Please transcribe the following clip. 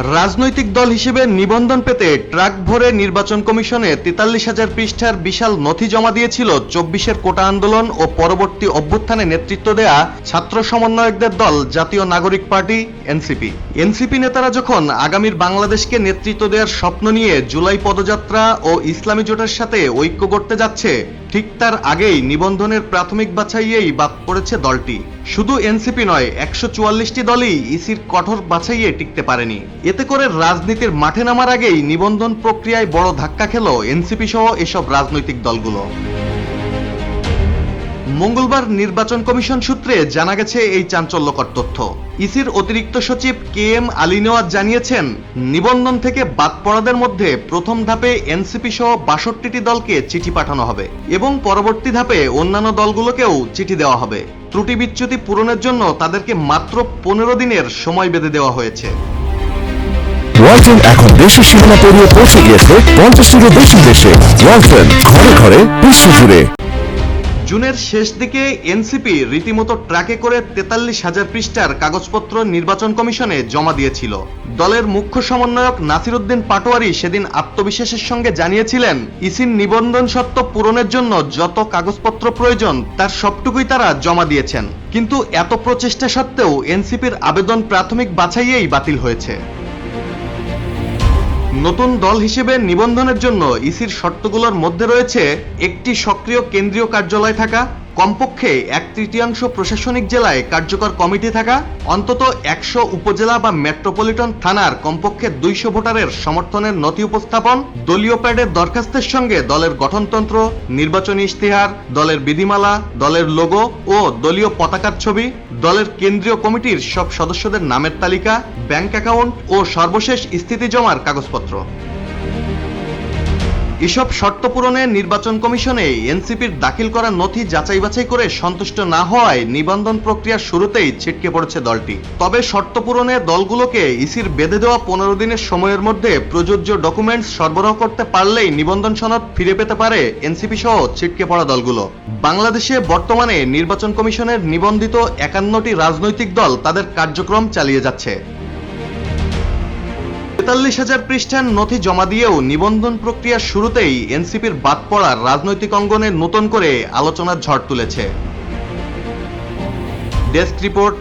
রাজনৈতিক দল হিসেবে নিবন্ধন পেতে ট্রাক ভরে নির্বাচন কমিশনে তেতাল্লিশ হাজার পৃষ্ঠার বিশাল নথি জমা দিয়েছিল চব্বিশের কোটা আন্দোলন ও পরবর্তী অভ্যুত্থানে নেতৃত্ব দেয়া ছাত্র সমন্বয়কদের দল, জাতীয় নাগরিক পার্টি, এনসিপি। এনসিপি নেতারা যখন আগামীর বাংলাদেশকে নেতৃত্ব দেওয়ার স্বপ্ন নিয়ে জুলাই পদযাত্রা ও ইসলামী জোটের সাথে ঐক্য করতে যাচ্ছে, ঠিক তার আগেই নিবন্ধনের প্রাথমিক বাছাইয়েই বাদ পড়েছে দলটি। শুধু এনসিপি নয়, একশো চুয়াল্লিশটি দলই ইসির কঠোর বাছাইয়ে টিকতে পারেনি। এতে করে রাজনীতির মাঠে নামার আগেই নিবন্ধন প্রক্রিয়ায় বড় ধাক্কা খেল এনসিপি সহ এসব রাজনৈতিক দলগুলো। মঙ্গলবার নির্বাচন কমিশন সূত্রে জানা গেছে এই চাঞ্চল্যকর তথ্য। ইসির অতিরিক্ত সচিব কে এম আলিনোয়াজ জানিয়েছেন, নিবন্ধন থেকে বাদ পড়াদের মধ্যে প্রথম ধাপে এনসিপি সহ বাষট্টিটি দলকে চিঠি পাঠানো হবে এবং পরবর্তী ধাপে অন্যান্য দলগুলোকেও চিঠি দেওয়া হবে। ত্রুটি বিচ্যুতি পূরণের জন্য তাদেরকে মাত্র পনেরো দিনের সময় বেঁধে দেওয়া হয়েছে। ওয়ালটন এখন দেশের সীমানা পেরিয়ে পৌঁছে গিয়েছে, পঞ্চাশটিরও বেশি দেশে। ওয়ালটন ঘরে ঘরে বিশ্বজুড়ে জুনের শেষ দিকে এনসিপি রীতিমতো ট্রাকে করে তেতাল্লিশ হাজার পৃষ্ঠার কাগজপত্র নির্বাচন কমিশনে জমা দিয়েছিল। দলের মুখ্য সমন্বয়ক নাসিরুদ্দিন পাটোয়ারি সেদিন আত্মবিশ্বাসের সঙ্গে জানিয়েছিলেন, ইসির নিবন্ধন সত্ত্ব পূরণের জন্য যত কাগজপত্র প্রয়োজন, তার সবটুকুই তারা জমা দিয়েছেন। কিন্তু এত প্রচেষ্টা সত্ত্বেও এনসিপির আবেদন প্রাথমিক বাছাইয়েই বাতিল হয়েছে। নতুন দল হিসেবে নিবন্ধনের জন্য ইসির শর্তগুলোর মধ্যে রয়েছে একটি সক্রিয় কেন্দ্রীয় কার্যালয় থাকা কমপক্ষে এক তৃতীয়াংশ প্রশাসনিক জেলায় কার্যকর কমিটি থাকা, অন্তত একশো উপজেলা বা মেট্রোপলিটন থানার কমপক্ষে দুইশো ভোটারের সমর্থনের নথি উপস্থাপন, দলীয় প্যাডের দরখাস্তের সঙ্গে দলের গঠনতন্ত্র, নির্বাচনী ইশতেহার, দলের বিধিমালা, দলের লোগো ও দলীয় পতাকার ছবি, দলের কেন্দ্রীয় কমিটির সব সদস্যদের নামের তালিকা, ব্যাংক অ্যাকাউন্ট ও সর্বশেষ স্থিতি জমার কাগজপত্র। এসব শর্ত পূরণে নির্বাচন কমিশনে এনসিপির দাখিল করা নথি যাচাই বাছাই করে সন্তুষ্ট না হওয়ায় নিবন্ধন প্রক্রিয়ার শুরুতেই ছিটকে পড়েছে দলটি। তবে শর্ত পূরণে দলগুলোকে ইসির বেঁধে দেওয়া পনেরো দিনের সময়ের মধ্যে প্রযোজ্য ডকুমেন্টস সরবরাহ করতে পারলেই নিবন্ধন সনদ ফিরে পেতে পারে এনসিপি সহ ছিটকে পড়া দলগুলো। বাংলাদেশে বর্তমানে নির্বাচন কমিশনের নিবন্ধিত একান্নটি রাজনৈতিক দল তাদের কার্যক্রম চালিয়ে যাচ্ছে। তেতাল্লিশ হাজার পৃষ্ঠার নথি জমা দিয়েও নিবন্ধন প্রক্রিয়ার শুরুতেই এনসিপির বাদ পড়ার রাজনৈতিক অঙ্গনে নতুন করে আলোচনার ঝড় তুলেছে। Desk report